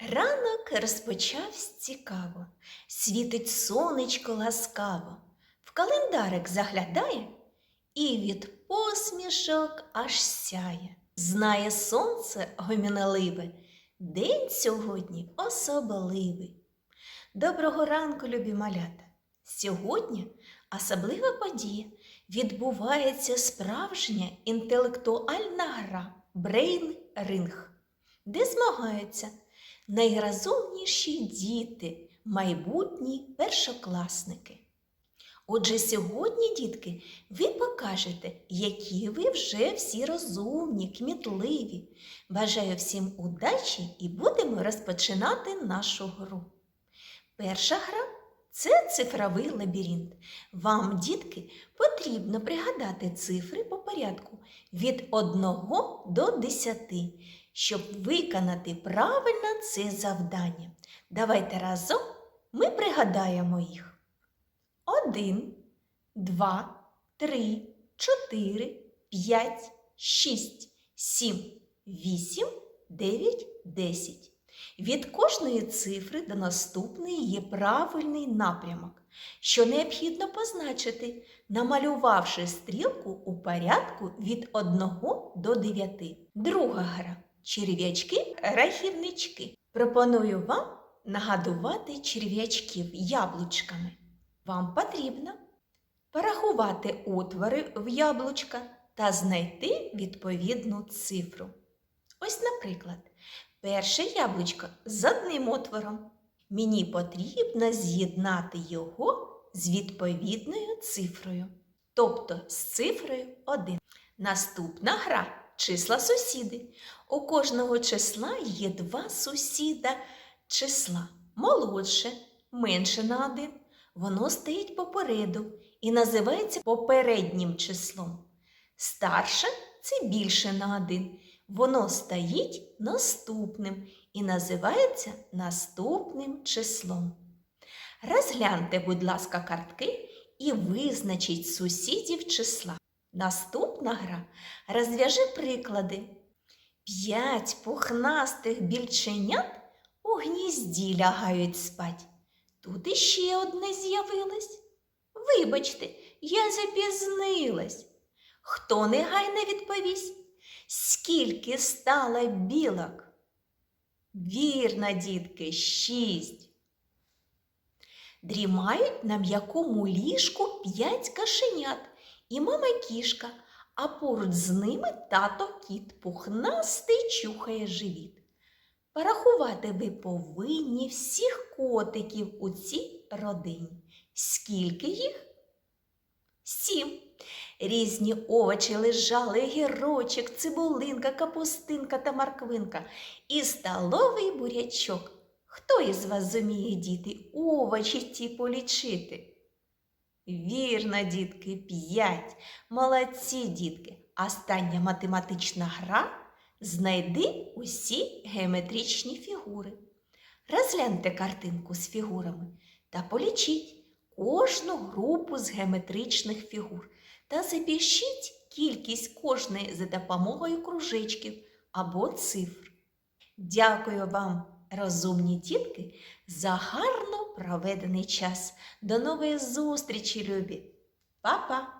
Ранок розпочався цікаво, світить сонечко ласкаво, в календарик заглядає і від посмішок аж сяє. Знає сонце гоміналиве, день сьогодні особливий. Доброго ранку, любі малята! Сьогодні особлива подія. Відбувається справжня інтелектуальна гра Брейн Ринг, де змагаються найрозумніші діти, майбутні першокласники. Отже, сьогодні, дітки, ви покажете, які ви вже всі розумні, кмітливі. Бажаю всім удачі і будемо розпочинати нашу гру. Перша гра це цифровий лабіринт. Вам, дітки, потрібно пригадати цифри по порядку від 1 до 10, щоб виконати правильно це завдання. Давайте разом ми пригадаємо їх. 1, 2, 3, 4, 5, 6, 7, 8, 9, 10. Від кожної цифри до наступної є правильний напрямок, що необхідно позначити, намалювавши стрілку у порядку від 1 до 9. Друга гра черв'ячки-рахівнички. Пропоную вам нагадувати черв'ячків яблучками. Вам потрібно порахувати отвори в яблучка та знайти відповідну цифру. Ось, наприклад, перше яблучко з одним отвором. Мені потрібно з'єднати його з відповідною цифрою, тобто з цифрою 1. Наступна гра числа сусіди. У кожного числа є два сусіда числа молодше, менше на один. Воно стоїть попереду і називається попереднім числом. Старше це більше на один. Воно стоїть наступним і називається наступним числом. Розгляньте, будь ласка, картки і визначіть сусідів числа. Наступна гра розв'яжи приклади. П'ять пухнастих більченят у гнізді лягають спать. Тут іще одне з'явилось. Вибачте, я запізнилась. Хто негайно відповість? Скільки стало білок? Вірно, дітки, шість. Дрімають на м'якому ліжку п'ять кашенят і мама кішка, а поруч з ними тато кіт пухнастий чухає живіт. Порахувати ви повинні всіх котиків у цій родині. Скільки їх? Сім. Різні овочі лежали гірочок, цибулинка, капустинка та морквинка і столовий бурячок. Хто із вас зуміє діти овочі ті полічити? Вірно, дітки, п'ять. Молодці, дітки. Остання математична гра знайди усі геометричні фігури. Розгляньте картинку з фігурами та полічіть кожну групу з геометричних фігур та запишіть кількість кожної за допомогою кружечків або цифр. Дякую вам, розумні дітки, за гарно проведений час. До нової зустрічі, любі! Па-па!